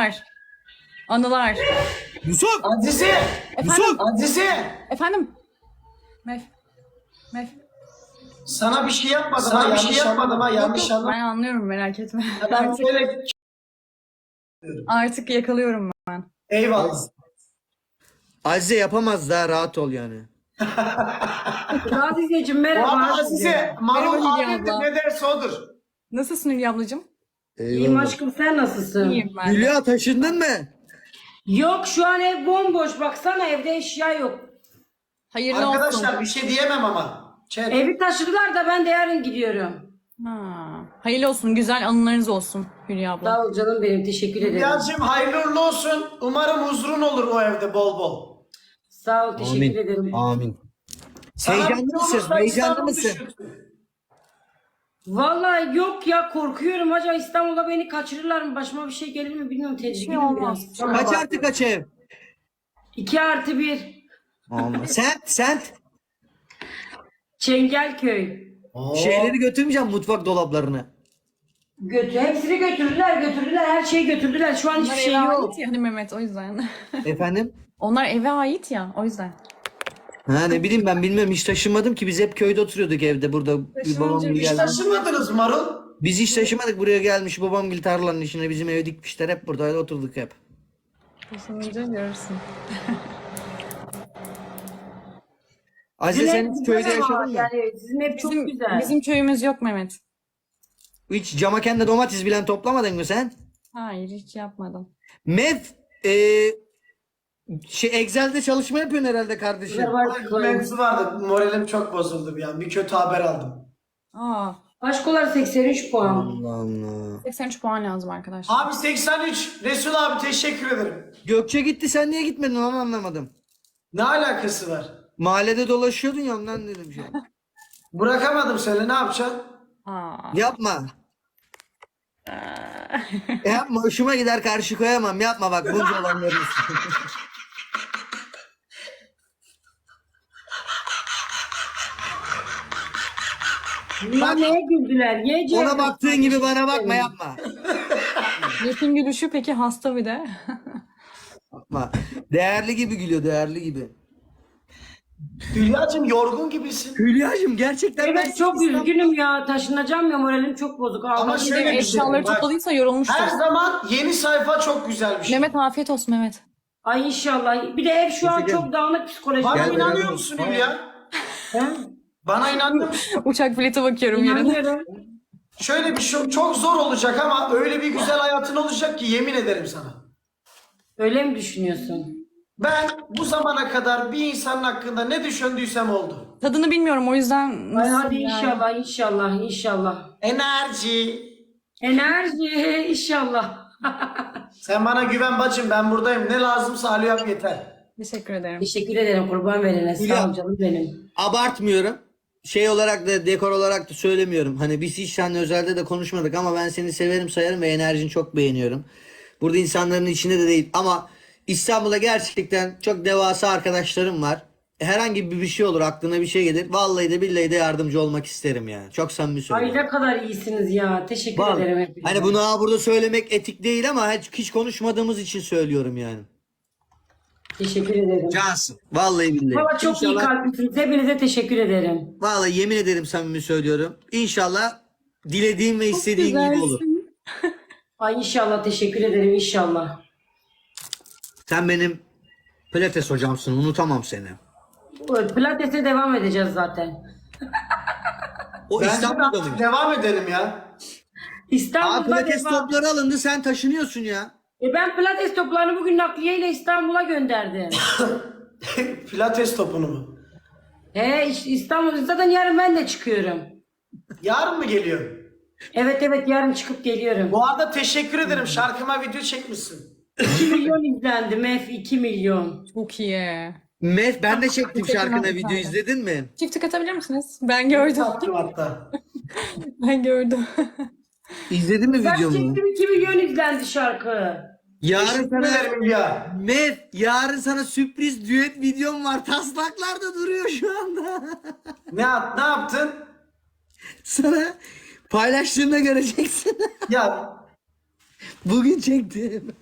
Anılar. Anılar. Yusuf! Azize! Yusuf! Azize! Efendim? Mev. Mev. Sana bir şey yapmadım Sana ha, bir şey yapmadım ha yanlış anlama. Ben anlıyorum merak etme. Ben Artık, böyle artık yakalıyorum ben. eyvallah. Azize yapamaz daha rahat ol yani. Azizeciğim merhaba. Azize marul Merhaba Hülya adettir abla. ne derse odur. Nasılsın Hülya ablacığım? İyiyim aşkım sen nasılsın? İyiyim ben. de. Hülya taşındın mı? Yok şu an ev bomboş baksana evde eşya yok. Hayırlı Arkadaşlar olsun. bir şey diyemem ama. Chat. Evi taşıdılar da ben de yarın gidiyorum. Ha. Hayırlı olsun. Güzel anılarınız olsun Hülya abla. Sağ ol canım benim teşekkür ederim. Hülya'cığım hayırlı uğurlu olsun. Umarım huzurun olur o evde bol bol. Sağ ol teşekkür ederim. Amin. Sana bir Heyecanlı şey mısın? olursa Heyecanlı İstanbul mısın? düşün. Vallahi yok ya korkuyorum acaba İstanbul'da beni kaçırırlar mı? Başıma bir şey gelir mi bilmiyorum tedirginim olmaz. biraz. Kaç artı kaç ev? 2 artı 1. Allah. Sent, sent. Çengelköy. Oo. Şeyleri götürmeyeceğim mutfak dolaplarını. Götür, hepsini götürdüler götürdüler her şeyi götürdüler şu an Onlar hiçbir şey eve yok. ait ya hani Mehmet o yüzden. Efendim? Onlar eve ait ya o yüzden. Ha ne bileyim ben bilmiyorum hiç taşınmadım ki biz hep köyde oturuyorduk evde burada bir babam Taşınınca gibi hiç geldi. taşımadınız marul. Biz hiç taşımadık buraya gelmiş babam gibi tarlanın içine bizim evi dikmişler hep burada öyle oturduk hep. Taşınınca görürsün. Azize Sizin sen hiç güzel köyde ama yaşadın mı? Yani sizin ev çok Bizim, güzel. bizim köyümüz yok Mehmet. Hiç cama kendi domates bilen toplamadın mı sen? Hayır hiç yapmadım. Mev e, şey Excel'de çalışma yapıyorsun herhalde kardeşim. Bir Mevzu vardı. Moralim çok bozuldu bir an. Bir kötü haber aldım. Aa, Aşkolar 83 puan. Allah Allah. 83 puan lazım arkadaşlar. Abi 83. Resul abi teşekkür ederim. Gökçe gitti sen niye gitmedin onu anlamadım. Ne alakası var? Mahallede dolaşıyordun ya ondan dedim şey. Bırakamadım seni ne yapacaksın? Aa. Yapma. yapma hoşuma gider karşı koyamam yapma bak bunca olanları. Bunlar neye güldüler? Yiyeceğim. Ona baktığın gibi bana bakma yapma. Metin gülüşü peki hasta bir de. Yapma. Değerli gibi gülüyor değerli gibi. Hülya'cığım yorgun gibisin. Hülya'cığım gerçekten ben Evet çok üzgünüm ya. Taşınacağım ya moralim çok bozuk. Ama Ağladım. şöyle bir şey Eşyaları bak. topladıysa yorulmuştur. Her zaman yeni sayfa çok güzel bir şey. Mehmet afiyet olsun Mehmet. Ay inşallah. Bir de ev şu an Teşekkür çok dağınık psikolojik. Bana Gel inanıyor musun Hülya? He? Bana musun? Uçak bileti bakıyorum yarın. İnanıyorum. Şöyle bir şey çok zor olacak ama öyle bir güzel hayatın olacak ki yemin ederim sana. Öyle mi düşünüyorsun? Ben bu zamana kadar bir insanın hakkında ne düşündüysem oldu. Tadını bilmiyorum o yüzden. Ay hadi yani? inşallah inşallah inşallah. Enerji. Enerji inşallah. Sen bana güven bacım ben buradayım. Ne lazımsa alo yap yeter. Teşekkür ederim. Teşekkür ederim kurban verene. Sağ ol canım benim. abartmıyorum. Şey olarak da dekor olarak da söylemiyorum. Hani biz hiç seninle özelde de konuşmadık ama ben seni severim sayarım ve enerjini çok beğeniyorum. Burada insanların içinde de değil ama İstanbul'da gerçekten çok devasa arkadaşlarım var. Herhangi bir bir şey olur aklına bir şey gelir. Vallahi de billahi de yardımcı olmak isterim yani. Çok samimi Ay söylüyorum. ne kadar iyisiniz ya. Teşekkür Vallahi. ederim hepinize. Hani bunu ha burada söylemek etik değil ama hiç, hiç konuşmadığımız için söylüyorum yani. Teşekkür ederim. Cansın. Vallahi billahi. Baba çok iyi İnşallah- kalplisiniz. Hepinize teşekkür ederim. Vallahi yemin ederim samimi söylüyorum. İnşallah dilediğim ve istediğin gibi olur. Güzelsin. Ay inşallah teşekkür ederim inşallah. Sen benim pilates hocamsın. Unutamam seni. Pilates'e devam edeceğiz zaten. O Bence İstanbul'da mı? devam edelim ya. Aa İstanbul'da pilates devam. topları alındı sen taşınıyorsun ya. E ben pilates toplarını bugün nakliyeyle İstanbul'a gönderdim. Pilates topunu mu? He işte İstanbul zaten yarın ben de çıkıyorum. Yarın mı geliyor? Evet evet yarın çıkıp geliyorum. Bu arada teşekkür ederim. Şarkıma video çekmişsin. 2 milyon izlendi Mef 2 milyon. Çok iyi. Mef ben de çektim şarkına video izledin mi? Çift tık atabilir misiniz? Ben gördüm. Attım hatta. ben gördüm. İzledin mi Ben videomu? çektim 2 milyon izlendi şarkı. Yarın Teşekkür sana ederim Hülya. Mef yarın sana sürpriz düet videom var. Taslaklarda duruyor şu anda. Ne, yap- ne yaptın? sana paylaştığında göreceksin. Ya Bugün çektim.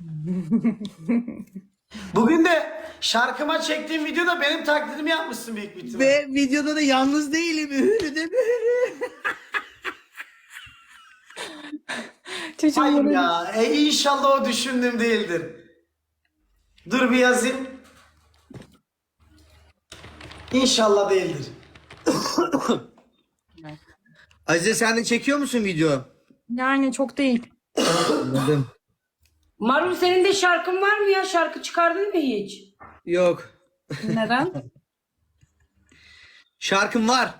Bugün de şarkıma çektiğim videoda benim taklidimi yapmışsın büyük bir ihtimal. Ve videoda da yalnız değilim. Ühürü de mühürü. Çocuğum Hayır ya. E, inşallah o düşündüğüm değildir. Dur bir yazayım. İnşallah değildir. Azize sen de çekiyor musun video? Yani çok değil. Anladım. Marul senin de şarkın var mı ya? Şarkı çıkardın mı hiç? Yok. Neden? Şarkım var.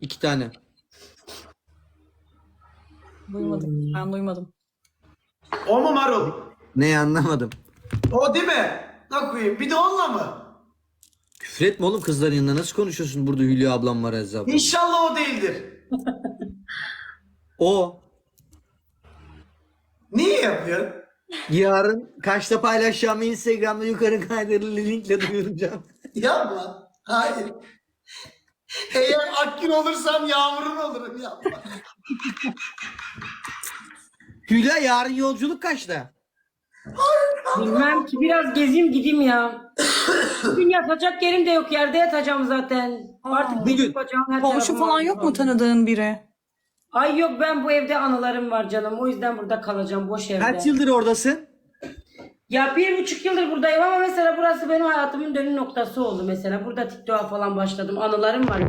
İki tane. Duymadım. Ben duymadım. O mu marul? Ne anlamadım. O değil mi? Ne koyayım? Bir de onunla mı? Küfür etme oğlum kızların yanında. Nasıl konuşuyorsun? Burada Hülya ablam var Azize ablam. İnşallah o değildir. O Niye yapıyorum? yarın kaçta paylaşacağım Instagram'da yukarı kaydırılı linkle duyuracağım. Yapma. Hayır. Eğer Akgün olursam Yağmur'un olurum yapma. Hülya yarın yolculuk kaçta? Bilmem ki biraz gezeyim gideyim ya. Bugün yatacak yerim de yok yerde yatacağım zaten. Artık Bugün bugün bacağım her Komşu falan yok mu tanıdığın biri? Ay yok ben bu evde anılarım var canım. O yüzden burada kalacağım boş evde. Kaç yıldır oradasın? Ya bir buçuk yıldır buradayım ama mesela burası benim hayatımın dönüm noktası oldu mesela. Burada TikTok'a falan başladım. Anılarım var.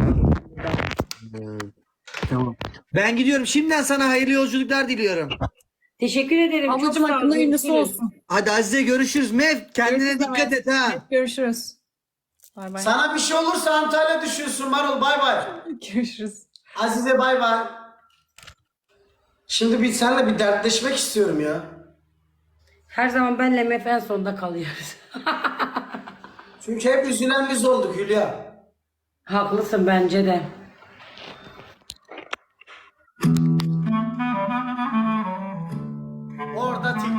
Tamam. Ben gidiyorum. Şimdiden sana hayırlı yolculuklar diliyorum. Teşekkür ederim. Çok Ablacığım sağ hakkında olun. ünlüsü Görüşürüz. olsun. Hadi Azize görüşürüz. Mev kendine Görüşürüz dikkat Ömer. et ha. Görüşürüz. Bay bay. Sana bir şey olursa Antalya düşüyorsun Marul bay bay. Görüşürüz. Azize bay bay. Şimdi bir senle bir dertleşmek istiyorum ya. Her zaman benle Mef en sonda kalıyoruz. Çünkü hep üzülen biz olduk Hülya. Haklısın bence de.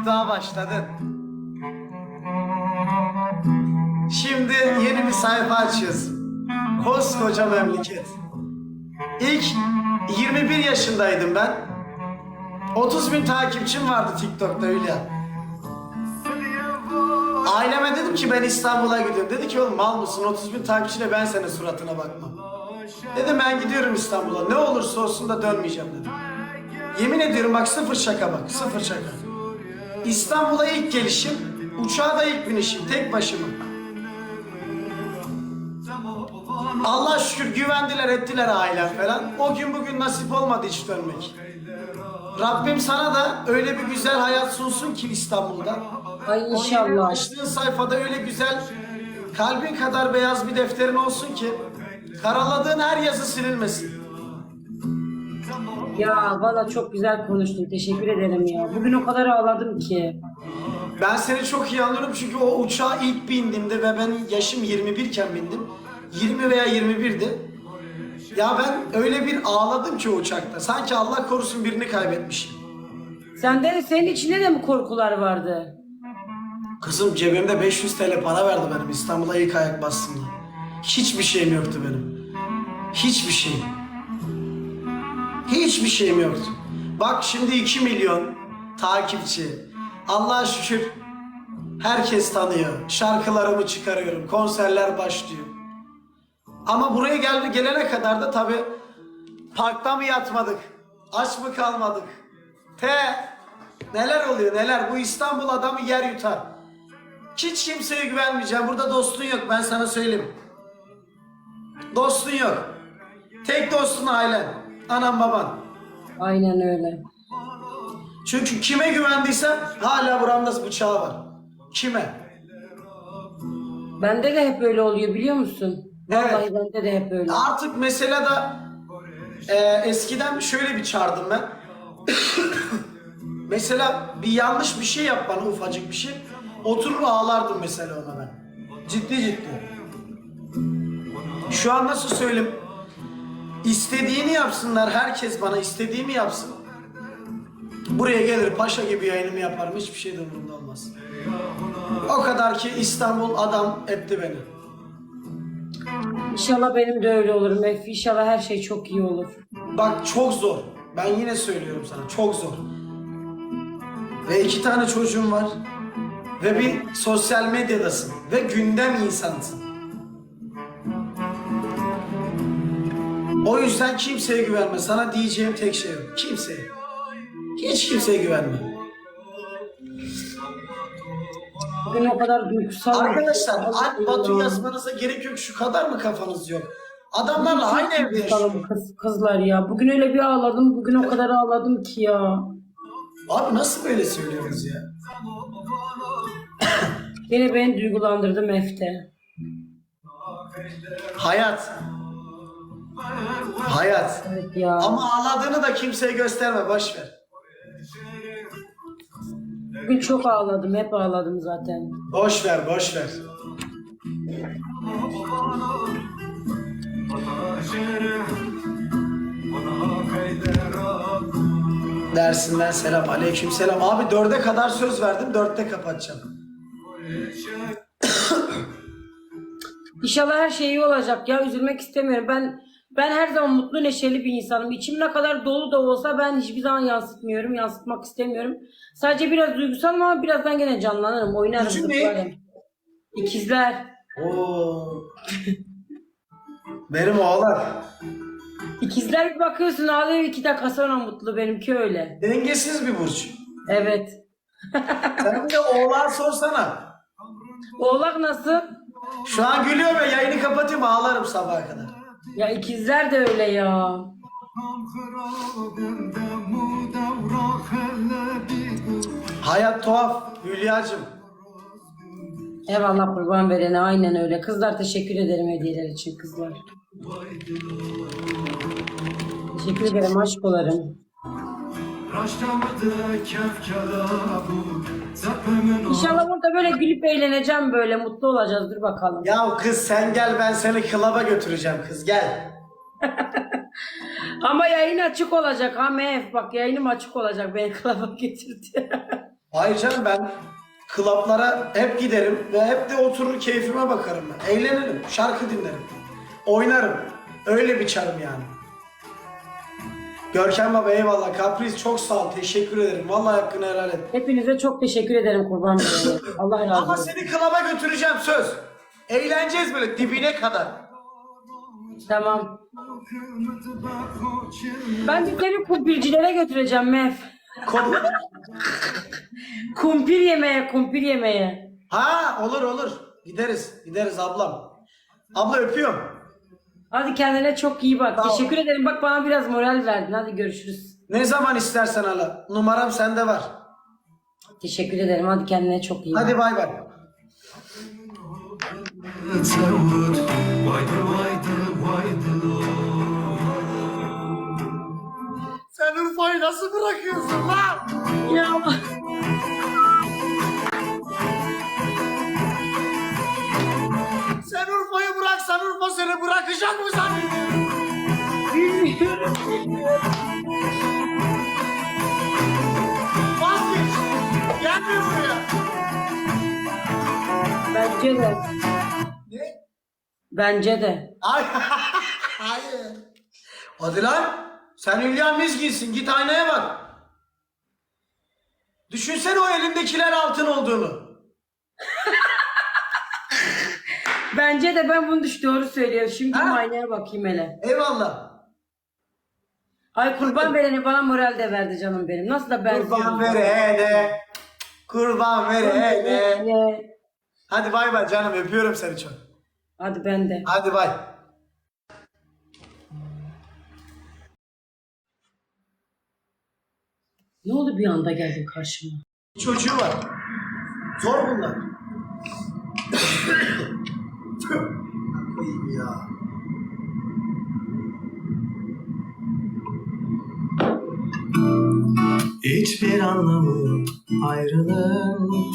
TikTok'a başladın. Şimdi yeni bir sayfa açıyorsun. Koskoca memleket. İlk 21 yaşındaydım ben. 30 bin takipçim vardı TikTok'ta Hülya. Aileme dedim ki ben İstanbul'a gidiyorum. Dedi ki oğlum mal mısın 30 bin takipçiyle ben senin suratına bakmam. Dedim ben gidiyorum İstanbul'a. Ne olursa olsun da dönmeyeceğim dedim. Yemin ediyorum bak sıfır şaka bak sıfır şaka. İstanbul'a ilk gelişim, uçağa da ilk binişim tek başıma. Allah şükür güvendiler ettiler ailem falan. O gün bugün nasip olmadı hiç dönmek. Rabbim sana da öyle bir güzel hayat sunsun ki İstanbul'da. Ay inşallah. açtığın sayfada öyle güzel kalbin kadar beyaz bir defterin olsun ki karaladığın her yazı silinmesin. Ya valla çok güzel konuştun. Teşekkür ederim ya. Bugün o kadar ağladım ki. Ben seni çok iyi anlıyorum çünkü o uçağa ilk bindiğimde ve ben yaşım 21 iken bindim. 20 veya 21'di. Ya ben öyle bir ağladım ki o uçakta. Sanki Allah korusun birini kaybetmişim. Sende de senin içinde de mi korkular vardı? Kızım cebimde 500 TL para verdi benim İstanbul'a ilk ayak bastığımda. Hiçbir şeyim yoktu benim. Hiçbir şeyim. Hiçbir şeyim yoktu. Bak şimdi 2 milyon takipçi. Allah'a şükür herkes tanıyor. Şarkılarımı çıkarıyorum. Konserler başlıyor. Ama buraya geldi gelene kadar da tabi parkta mı yatmadık? Aç mı kalmadık? Te neler oluyor neler? Bu İstanbul adamı yer yutar. Hiç kimseye güvenmeyeceğim. Burada dostun yok ben sana söyleyeyim. Dostun yok. Tek dostun ailen. Anan baban. Aynen öyle. Çünkü kime güvendiysen hala buramda bıçağı var. Kime? Bende de hep öyle oluyor biliyor musun? Evet. Vallahi bende de hep öyle. Artık mesela da e, eskiden şöyle bir çağırdım ben. mesela bir yanlış bir şey yap bana ufacık bir şey. Oturur ağlardım mesela ona ben. Ciddi ciddi. Şu an nasıl söyleyeyim? İstediğini yapsınlar. Herkes bana istediğimi yapsın. Buraya gelir paşa gibi yayınımı yaparım. Hiçbir şey de umurumda olmaz. O kadar ki İstanbul adam etti beni. İnşallah benim de öyle olur Mef. İnşallah her şey çok iyi olur. Bak çok zor. Ben yine söylüyorum sana çok zor. Ve iki tane çocuğum var. ve bir sosyal medyadasın ve gündem insansın. O yüzden kimseye güvenme. Sana diyeceğim tek şey yok. Kimseye. Hiç kimseye güvenme. Bugün o kadar duygusal. Arkadaşlar Alp Batu Ya. yazmanıza gerek yok. Şu kadar mı kafanız yok? Adamlarla aynı evde yaşıyor. Kız, kızlar ya. Bugün öyle bir ağladım. Bugün o kadar ağladım ki ya. Abi nasıl böyle söylüyorsunuz ya? Yine beni duygulandırdı Mefte. Hayat. Hayat. Evet ya. Ama ağladığını da kimseye gösterme. Boş ver. Bugün çok ağladım. Hep ağladım zaten. Boş ver, boş ver. Dersinden selam, aleyküm selam. Abi dörde kadar söz verdim, dörtte kapatacağım. İnşallah her şey iyi olacak ya. Üzülmek istemiyorum. Ben ben her zaman mutlu neşeli bir insanım. İçim ne kadar dolu da olsa ben hiçbir zaman yansıtmıyorum. Yansıtmak istemiyorum. Sadece biraz duygusalım ama birazdan gene canlanırım. Oynarım. Gücün ne? İkizler. Oo. Benim oğlan. İkizler bir bakıyorsun ağlıyor iki dakika sonra mutlu. Benimki öyle. Dengesiz bir burç. Evet. Sen de oğlan sorsana. Oğlak nasıl? Şu an gülüyor ve yayını kapatayım ağlarım sabaha kadar. Ya ikizler de öyle ya. Hayat tuhaf Hülya'cığım. Eyvallah kurban verene aynen öyle. Kızlar teşekkür ederim hediyeler için kızlar. Teşekkür ederim aşkolarım. İnşallah burada böyle gülüp eğleneceğim böyle mutlu olacağız dur bakalım. Ya kız sen gel ben seni klaba götüreceğim kız gel. Ama yayın açık olacak ha Mef bak yayınım açık olacak beni klaba getirdi. Hayır canım ben klaplara hep giderim ve hep de oturur keyfime bakarım ben. Eğlenirim, şarkı dinlerim, oynarım. Öyle bir çarım yani. Görkem Baba eyvallah. Kapris çok sağ ol. Teşekkür ederim. Vallahi hakkını helal et. Hepinize çok teşekkür ederim kurban. Allah razı Ama olsun. seni klaba götüreceğim söz. Eğleneceğiz böyle dibine kadar. Tamam. Ben de seni kumpircilere götüreceğim Mef. Konu... Kumpir yemeye, kumpir yemeye. ha olur olur. Gideriz. Gideriz ablam. Abla öpüyorum. Hadi kendine çok iyi bak. Tamam. Teşekkür ederim. Bak bana biraz moral verdin. Hadi görüşürüz. Ne zaman istersen hala. Numaram sende var. Teşekkür ederim. Hadi kendine çok iyi bak. Hadi bay bay. Sen Urfa'yı nasıl bırakıyorsun lan? Ya seni bırakacak mı zannediyorsun? Vazgeç. Gelme buraya. Bence de. Ne? Bence de. Ay, hayır. Hadi lan. Sen Hülya Mizgin'sin. Git aynaya bak. Düşünsene o elindekiler altın olduğunu. Bence de ben bunu düş doğru söylüyorum. Şimdi Ha? aynaya bakayım hele. Eyvallah. Ay kurban vereni bana moral de verdi canım benim. Nasıl da benziyorum. Kurban verene. Kurban verene. Ne? Hadi bay bay canım öpüyorum seni çok. Hadi ben de. Hadi bay. Ne oldu bir anda geldin karşıma? Çocuğu var. Zor bunlar. Koyayım ya. Hiçbir anlamı ayrılığın